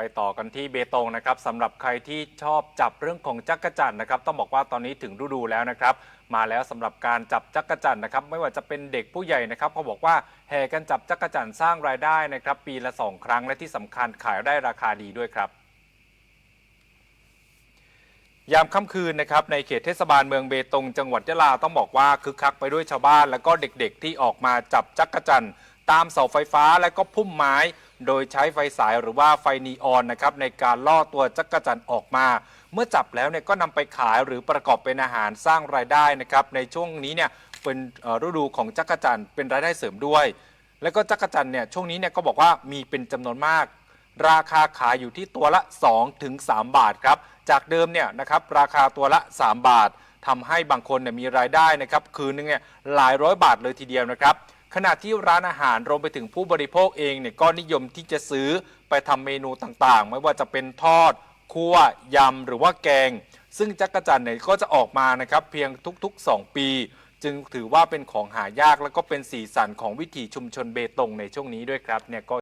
ไปต่อกันที่เบตงนะครับสำหรับใครที่ชอบจับเรื่องของจักรจันนะครับ ต้องบอกว่าตอนนี้ถึงฤดูแล้วนะครับ มาแล้วสำหรับการจับจักรจันนะครับ ไม่ว่าจะเป็นเด็กผู้ใหญ่นะครับเขาบอกว่าแห่กันจับจักรจันสร้างรายได้นะครับ ปีละสองครั้งและที่สำคัญขายได้ราคาดีด้วยครับยามค่ำคืนนะครับในเขตเทศบาลเมืองเบตงจังหวัดยะลาต้องบอกว่าคึกคักไปด้วยชาวบ้าน และก็เด็กๆที่ออกมาจับจักรจันทร์ ตามเสาไฟฟ้าและก็พุ่มไม้ โดยใช้ไฟสายหรือว่าไฟนีออนนะครับในการล่อตัวจักรจันออกมา เมื่อจับแล้วเนี่ยก็นำไปขายหรือประกอบเป็นอาหารสร้างรายได้นะครับในช่วงนี้เนี่ยเป็นฤดูของจักรจันเป็นรายได้เสริมด้วย แล้วก็จักรจันเนี่ยช่วงนี้เนี่ยก็บอกว่ามีเป็นจำนวนมาก ราคาขายอยู่ที่ตัวละ2ถึง3บาทครับจากเดิมเนี่ยนะครับราคาตัวละ 3 บาททำให้บางคนเนี่ยมีรายได้นะครับคืนนึงเนี่ยหลายร้อยบาทเลยทีเดียวนะครับ ขณะที่ร้านอาหารรวมไปถึงผู้บริโภคเองเนี่ยก็นิยมที่จะซื้อไปทำเมนูต่างๆ ไม่ว่าจะเป็นทอด คั่วยำ หรือว่าแกง ซึ่งจักรจันทร์เนี่ยก็จะออกมานะครับเพียงทุก ๆ 2 ปี จึงถือว่าเป็นของหายากแล้วก็เป็นสีสันของวิถีชุมชนเบตงในช่วงนี้ด้วยครับเนี่ยก็